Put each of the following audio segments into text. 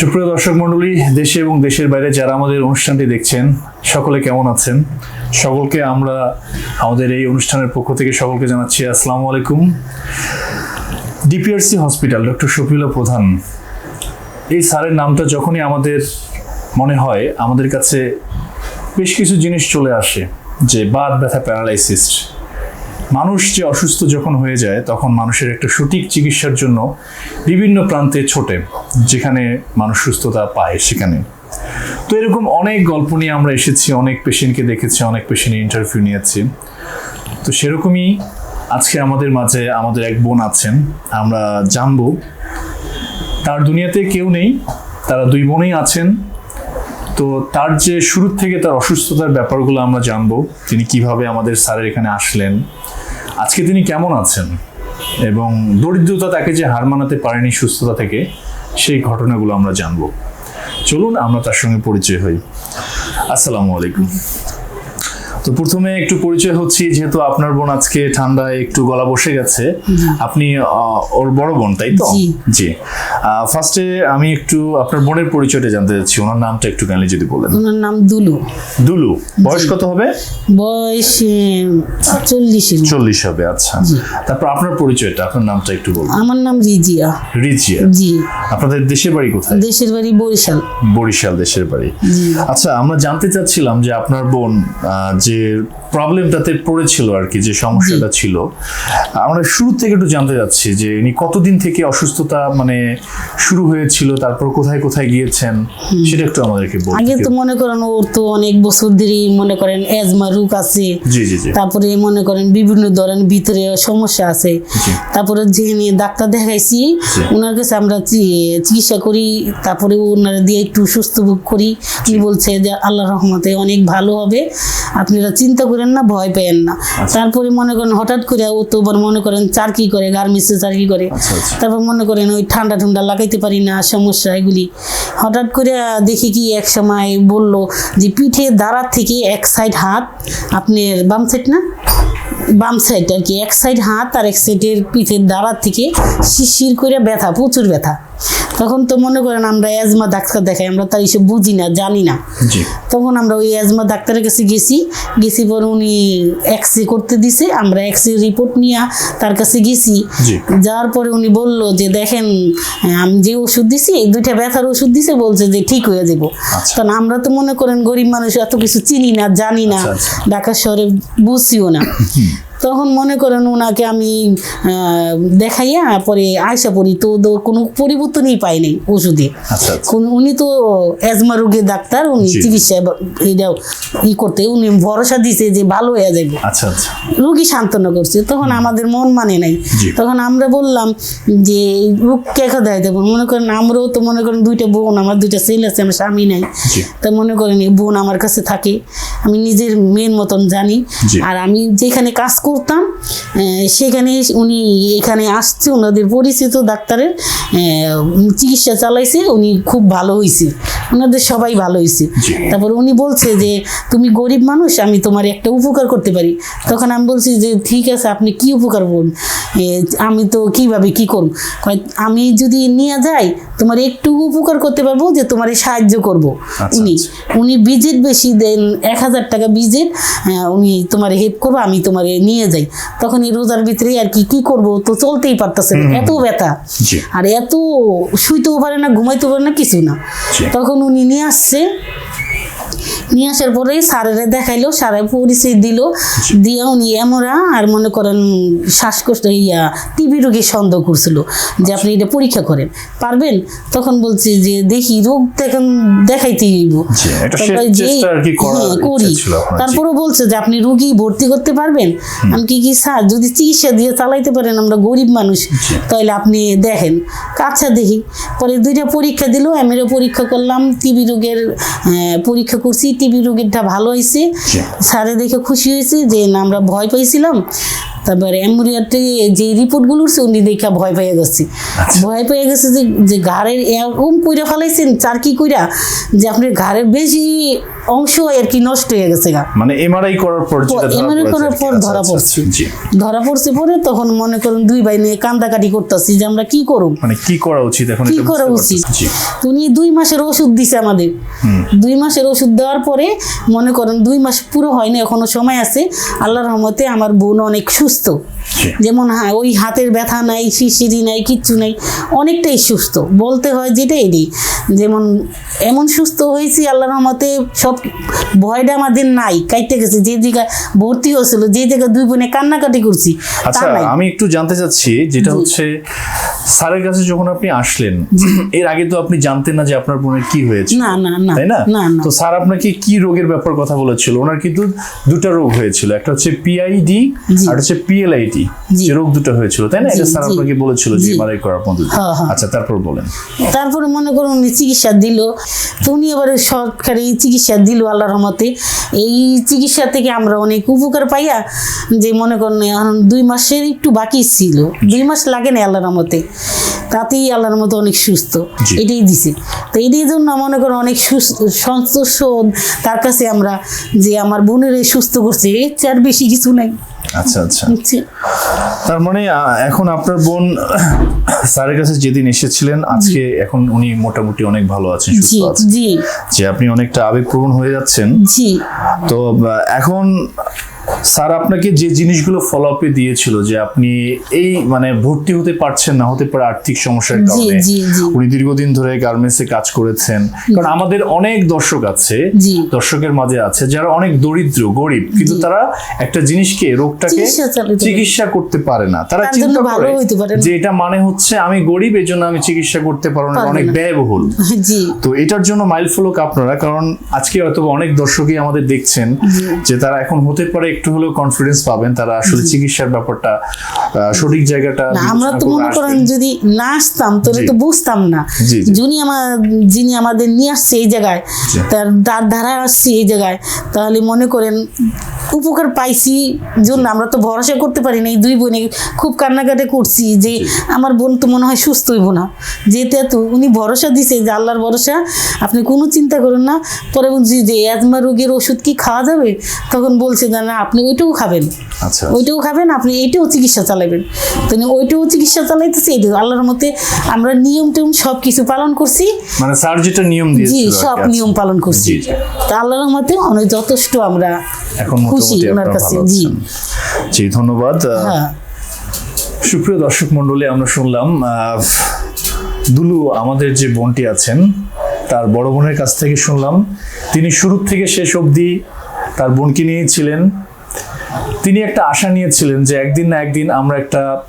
সুপ্রিয় দর্শক মণ্ডলী দেশে এবং দেশের বাইরে যারা আমাদের অনুষ্ঠানটি দেখছেন, সকলে কেমন আছেন? সকলকে আমরা আমাদের এই অনুষ্ঠানের পক্ষ থেকে সকলকে জানাচ্ছি আসসালামু আলাইকুম। ডিপিআরসি হসপিটাল, ডক্টর শফিউল্লাহ প্রধান, এই স্যারের নামটা যখনই আমাদের মনে হয়, আমাদের কাছে বেশ কিছু জিনিস চলে আসে, যে বাদ ব্যথা, প্যারালাইসিস। মানুষ যে অসুস্থ যখন হয়ে যায়, তখন মানুষের একটা সঠিক চিকিৎসার জন্য বিভিন্ন প্রান্তে ছোটে, যেখানে মানুষ সুস্থতা পায় সেখানে। তো এরকম অনেক গল্প নিয়ে আমরা এসেছি, অনেক পেশেন্টকে দেখেছি, অনেক পেশেন্টের ইন্টারভিউ নিয়েছি। তো সেরকমই আজকে আমাদের মাঝে আমাদের এক বোন আছেন, আমরা জানব। তার দুনিয়াতে কেউ নেই, তারা দুই বোনেই আছেন। তো তার যে শুরু থেকে তার অসুস্থতার ব্যাপারগুলো আমরা জানব, তিনি কীভাবে আমাদের স্যারের এখানে আসলেন। আজকে তিনি কেমন আছেন? এবং দরিদ্রতা তাকে যে হার মানাতে পারেনি সুস্থতা থেকে, সেই ঘটনাগুলো আমরা জানব। চলুন আমরা তার সঙ্গে পরিচয় হই। আসসালামু আলাইকুম। তো প্রথমে একটু পরিচয় হচ্ছি যেহেতু আপনার বোন আজকে ঠান্ডায় একটু গলা বসে গেছে। আপনি ওর বড় বোন তাই তো? জি। ফার্স্টে আমি একটু আপনার বোনের পরিচয়টা জানতে চাচ্ছি ওনার নামটা একটু কাইন্ডলি যদি বলেন। ওনার নাম দুলু। দুলু। বয়স কত হবে? বয়স চল্লিশের চল্লিশ হবে আচ্ছা। তারপর আপনার পরিচয়টা আপনার নামটা একটু বলুন। আমার নাম রিজিয়া। রিজিয়া? জি। আপনাদের দেশের বাড়ি কোথায়? দেশের বাড়ি বরিশাল। বরিশাল দেশের বাড়ি। আচ্ছা আমরা জানতে চাচ্ছিলাম যে আপনার বোন আহ, যে প্রবলেমটাতে পড়েছিল আর কি যে সমস্যাটা ছিল। আমরা শুরু থেকে একটু জানতে চাচ্ছি যে ইনি কতদিন থেকে অসুস্থতা মানে শুরু হয়েছিল তারপর কোথায় কোথায় গিয়েছেন সেটা একটু আমাদেরকে বলুন আগে তো মনে করেন ওর তো অনেক বছর ধরেই মনে করেন এজমা রোগ আছে। জি জি জি। তারপরে মনে করেন বিভিন্ন ধরনের ভিতরে সমস্যা আছে। তারপরে যেখানে ডাক্তার দেখাইছি ওনার কাছে আমরা চিকিৎসা করি তারপরে ওনারা দিয়ে একটু সুস্থ ভোগ করি। উনি বলছে যে আল্লাহ রহমতে অনেক ভালো হবে। আপনারা চিন্তা করেন না ভয় পেয়েন না। আচ্ছা। তারপরে মনে করেন হঠাৎ করে ও তো আবার মনে করেন চারকি করে গার্মেন্টসে চারকি করে। আচ্ছা, আচ্ছা। তারপর মনে করেন ওই ঠান্ডা ঠান্ডা লাগাইতে পারি না সমস্যা এগুলি। হঠাৎ করে দেখি কি এক সময় বলল যে পিঠে দাঁড়ার থেকে এক সাইড হাত আপনার বাম সাইড না? বাম সাইড আর কি এক সাইড হাত আর এক সাইডের পিঠের দাঁড়ার থেকে শিরশির করে ব্যথা প্রচুর ব্যথা। তখন তো মনে করেন আমরা অ্যাজমা ডাক্তার দেখাই আমরা তার এইসব বুঝি না জানি না। তখন আমরা ওই অ্যাজমা ডাক্তারের কাছে গেছি গেছি পর উনি এক্স রে করতে দিছে আমরা এক্স রে রিপোর্ট নিয়ে তার কাছে গেছি। যাওয়ার পরে উনি বলল যে দেখেন আমি যে ওষুধ দিছি এই দুইটা ব্যথার ওষুধ দিছে বলছে যে ঠিক হয়ে যাব আচ্ছা। কারণ আমরা তো মনে করেন গরিব মানুষ এত কিছু চিনি না জানি না। আচ্ছা, আচ্ছা। ঢাকা শহরে বুঝছিও না। তখন মনে করেন ওনাকে আমি দেখাইয়া পরে আয়সা পড়ি তো কোনো পরিবর্তনই পাই নাই ওষুধে। আচ্ছা আচ্ছা। উনি তো অ্যাজমা রোগের ডাক্তার উনি চিকিৎসা এটা ই করতে উনি ভরসা দিছে যে ভালো হয়ে যাবে আচ্ছা রোগী সান্ত্বনা করছে তখন আমাদের মন মানে নাই। তখন আমরা বললাম যে রোগ কেখা দেয় দেবো? মনে করেন আমরাও তো মনে করেন দুইটা বোন আমার দুইটা ছেলে আছে আমার স্বামী নাই। তা মনে করেন এই বোন আমার কাছে থাকে আমি নিজের মেয়ের মতন জানি। আর আমি যেখানে কাজ করতাম। সেখানে উনি এখানে আসছে ওনাদের পরিচিত ডাক্তারের চিকিৎসা চালাইছে উনি খুব ভালো হয়েছে ওনাদের সবাই ভালো হয়েছে। তারপর উনি বলছে যে তুমি গরিব মানুষ আমি তোমার একটা উপকার করতে পারি। তখন আমি বলছি যে ঠিক আছে আপনি কি উপকার করুন? আমি তো কীভাবে কি করব আমি যদি নিয়ে যাই তোমার একটু উপকার করতে পারব যে তোমার সাহায্য করব। আচ্ছা, উনি আচ্ছা। উনি বিজেট বেশি দেন এক হাজার টাকা বিজেট উনি তোমার হেল্প করব আমি তোমার নিয়ে যাই। তখন এই রোজার ভিতরে আর কি কি করব? তো চলতেই পারতেছে না। এত ব্যথা। আর এত শুইতেও পারে না ঘুমাইতেও পারে না কিছু না। তখন উনি নিয়ে আসছে। নিয়ে আসার পরে স্যারেরা দেখাইলো স্যারে পরিচয় দিল। দিয়ে উনি এমরা আর মনে করেন শ্বাসকষ্ট ইয়া টিবি রোগী সন্দেহ করছিল যে আপনি এটা পরীক্ষা করেন। পারবেন? তখন বলছি যে দেখি রোগ দেখেন দেখাইতেই হইব। জি, একটা শেষ তারপরে যে- চেষ্টা আর কি করার হ্যাঁ, করি। তারপরে বলছে যে আপনি রুগী ভর্তি করতে পারবেন? আমি কি কি স্যার যদি চিকিৎসা দিয়ে চালাইতে পারেন আমরা গরিব মানুষ তাহলে আপনি দেখেন। আচ্ছা দেখি। পরে দুইটা পরীক্ষা দিল আমিরও পরীক্ষা করলাম টিবি রোগের পরীক্ষা করছি। টিবি রোগীটা ভালো হয়েছে। স্যারে দেখে খুশি হয়েছে যে না আমরা ভয় পাইছিলাম। তারপরে অ্যাম্বুলিয়াতে যে রিপোর্টগুলো উঠছে উনি দেখা ভয় পেয়ে গেছে ভয় পেয়ে গেছে যে যে ঘাড়ের এরকম কইরা ফেলাইছেন চার কি কইরা? যে আপনার ঘাড়ের বেশি অংশ আর কি নষ্ট হয়ে গেছে গা? মানে এমআরআই করার পর MRI করার পর ধরা পড়ছে। ধরা পড়ছে পরে তখন মনে করেন দুই ভাই নিয়ে কান্দাকাটি করতেছি যে আমরা কি করব? মানে কি করা উচিত এখন কি করা উচিত? পারতেছি। জি। তো উনি দুই মাসের ওষুধ দিছে আমাদের। দুই মাসের ওষুধ দেওয়ার পরে মনে করেন দুই মাস পুরো হয়নি এখনও সময় আছে। আল্লাহর রহমতে আমার বোন অনেক সুস্থ। যেমন হ্যাঁ ওই হাতের ব্যথা নাই শিশিরি নাই কিচ্ছু নাই অনেকটাই সুস্থ। বলতে হয় যেটা এদি যেমন এমন সুস্থ হয়েছি আল্লাহর রহমতে সব ভয়টা আমাদের নাই কাইতে গেছে যে জায়গায় ভর্তি হয়েছিল যে জায়গায় দুই বোনে কান্নাকাটি করছি আচ্ছা আমি একটু জানতে চাচ্ছি যেটা হচ্ছে স্যারের কাছে যখন আপনি আসলেন এর আগে তো আপনি জানতেন না যে আপনার বোনের কি হয়েছে। না না না তাই না? তো স্যার আপনাকে কি রোগের ব্যাপার কথা বলেছিল? ওনার কিন্তু দুটো রোগ হয়েছিল একটা হচ্ছে পিআইডি। আর হচ্ছে পিএলআইডি। যে রোগ দুটো হয়েছিল তাই না? এটা স্যার আপনাকে বলেছিল যে। এমআরআই করার পদ্ধতি। হ্যাঁ, হ্যাঁ। আচ্ছা তারপর বলেন। তারপরে মনে করুন উনি চিকিৎসা দিল। তো উনি এবারে সরকারি চিকিৎসা দিল আল্লাহর রহমতে। এই চিকিৎসা থেকে আমরা অনেক উপকার পাইয়া যে মনে করেন দুই মাসের একটু বাকি ছিল। দুই মাস লাগে না আল্লাহর রহমতে। তাতেই আল্লাহর মতো অনেক সুস্থ। এটাই দিছে। তো এটাই জন্য মনে করেন অনেক সুস্থ সন্তোষ তার কাছে আমরা যে আমার বোনের এই সুস্থ করছে এর চেয়ে আর বেশি কিছু নাই। আচ্ছা আচ্ছা। তার মানে এখন আপনার বোন স্যারের কাছে যেদিন এসেছিলেন আজকে এখন উনি মোটামুটি অনেক ভালো আছেন সুস্থ জি আছেন। জি। যে আপনি অনেকটা আবেগপ্রবণ হয়ে যাচ্ছেন। জি। তো এখন স্যার আপনাকে যে জিনিসগুলো ফলো আপে দিয়েছিল যে আপনি এই মানে ভর্তি হতে পারছেন না হতে পারে আর্থিক সমস্যার কারণে। উনি দীর্ঘদিন ধরে গার্মেন্টসে কাজ করেছেন। কারণ আমাদের অনেক দর্শক আছে দর্শকের মাঝে আছে যারা অনেক দরিদ্র গরিব কিন্তু তারা একটা জিনিসকে রোগটাকে চিকিৎসা করতে পারে না। তারা চিন্তা করে। যে এটা মানে হচ্ছে আমি গরিব এই জন্য আমি চিকিৎসা করতে পারব না অনেক ব্যয়বহুল। তো এটার জন্য মাইল ফলক আপনারা কারণ আজকে হয়তো অনেক দর্শকই আমাদের দেখছেন যে তারা এখন হতে পারে একটু হলেও কনফিডেন্স পাবেন তারা আসলে চিকিৎসার ব্যাপারটা সঠিক জায়গাটা আমরা তো মনে করেন যদি না আসতাম তাহলে তো বুঝতাম না। যিনি আমার যিনি আমাদের নিয়ে আসছে এই জায়গায় তার তার ধারা আসছে এই জায়গায় তাহলে মনে করেন উপকার পাইছি জন্য আমরা তো ভরসা করতে পারি না এই দুই বোনে খুব কান্নাকাটি করছি যে আমার বোন তো মনে হয় সুস্থ হইব না। যেতে তো উনি ভরসা দিছে যে আল্লাহর ভরসা আপনি কোনো চিন্তা করেন না। পরে বলছি যে অ্যাজমা রোগের ওষুধ কি খাওয়া যাবে? তখন বলছে যে না আপনি ওইটাও খাবেন। আচ্ছা। ওইটাও খাবেন আপনি এইটাও চিকিৎসা চালাবেন। তো ওইটাও চিকিৎসা চালাইতেছি এইটাও আল্লাহর মতে আমরা নিয়ম টিয়ম সব কিছু পালন করছি। মানে স্যার যেটা নিয়ম জি দিয়েছিল আর সব আচ্ছা। নিয়ম পালন করছি। জি, জি। তা আল্লাহর মতে অনেক যথেষ্ট আমরা এখন খুশি ওনার কাছে। জি। জি ধন্যবাদ। হ্যাঁ। সুপ্রিয় দর্শক মন্ডলী আমরা শুনলাম দুলু আমাদের যে বোনটি আছেন তার বড় বোনের কাছ থেকে শুনলাম। তিনি শুরু থেকে শেষ অবধি তার বোনকে নিয়েই ছিলেন। তিনি একটা আশা নিয়েছিলেন যে একদিন না একদিন আমরা একটা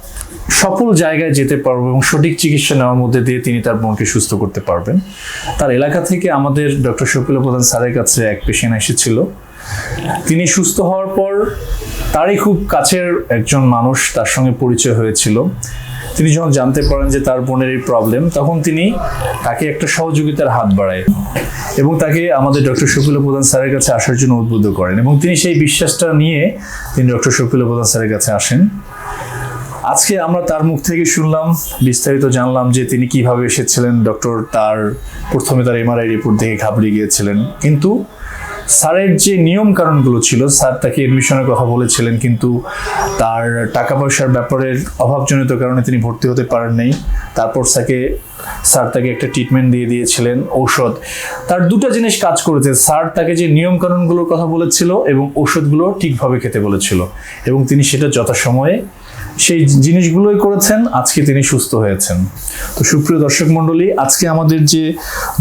সফল জায়গায় যেতে পারব এবং সঠিক চিকিৎসা নেওয়ার মধ্যে দিয়ে তিনি তার বোনকে সুস্থ করতে পারবেন। তার এলাকা থেকে আমাদের ডক্টর শফিল প্রধান স্যারের কাছে এক পেশেন্ট এসেছিল। তিনি সুস্থ হওয়ার পর তারই খুব কাছের একজন মানুষ তার সঙ্গে পরিচয় হয়েছিল। তিনি যখন জানতে পারেন যে তার বোনের এই প্রবলেম তখন তিনি তাকে একটা সহযোগিতার হাত বাড়ায় এবং তাকে আমাদের ডক্টর শফিল প্রধান স্যারের কাছে আসার জন্য উদ্বুদ্ধ করেন এবং তিনি সেই বিশ্বাসটা নিয়ে তিনি ডক্টর শফিল প্রধান স্যারের কাছে আসেন। আজকে আমরা তার মুখ থেকে শুনলাম, বিস্তারিত জানলাম যে তিনি কীভাবে এসেছিলেন ডক্টর তার প্রথমে তার এমআরআই রিপোর্ট দেখে ঘাবড়ে গিয়েছিলেন। কিন্তু স্যারের যে নিয়ম কারণগুলো ছিল, স্যার তাকে এডমিশনের কথা বলেছিলেন, কিন্তু তার টাকা পয়সার ব্যাপারের অভাবজনিত কারণে তিনি ভর্তি হতে পারেন নাই তারপর তাকে স্যার তাকে একটা ট্রিটমেন্ট দিয়ে দিয়েছিলেন, ঔষধ। তার দুটো জিনিস কাজ করেছে। স্যার তাকে যে নিয়ম কানুনগুলোর কথা বলেছিল এবং ঔষধগুলো ঠিকভাবে খেতে বলেছিল এবং তিনি সেটা যথাসময়ে সেই জিনিসগুলোই করেছেন, আজকে তিনি সুস্থ হয়েছেন। তো সুপ্রিয় দর্শক মণ্ডলী, আজকে আমাদের যে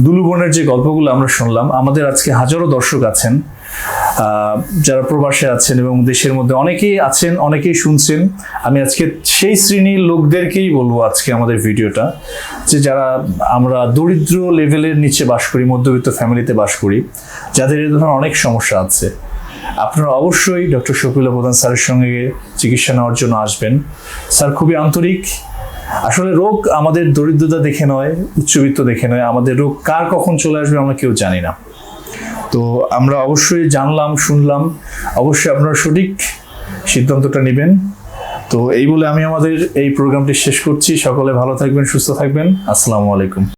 দুলুবনের যে গল্পগুলো আমরা শুনলাম, আমাদের আজকে হাজারো দর্শক আছেন যারা প্রবাসে আছেন এবং দেশের মধ্যে অনেকেই আছেন, অনেকেই শুনছেন। আমি আজকে সেই শ্রেণির লোকদেরকেই বলব আজকে আমাদের ভিডিওটা, যে যারা আমরা দরিদ্র লেভেলের নিচে বাস করি, মধ্যবিত্ত ফ্যামিলিতে বাস করি, যাদের এই ধরনের অনেক সমস্যা আছে। আপনারা অবশ্যই ডক্টর শফিল প্রধান স্যারের সঙ্গে চিকিৎসা নেওয়ার জন্য আসবেন। স্যার, খুবই আন্তরিক। আসলে রোগ আমাদের দরিদ্রতা দেখে নয়, উচ্চবিত্ত দেখে নয়। আমাদের রোগ কার কখন চলে আসবে আমরা কেউ জানি না। তো আমরা অবশ্যই জানলাম, শুনলাম। অবশ্যই আপনারা সঠিক সিদ্ধান্তটা নেবেন। তো এই বলে আমি আমাদের এই প্রোগ্রামটি শেষ করছি। সকলে ভালো থাকবেন, সুস্থ থাকবেন। আসসালামু আলাইকুম।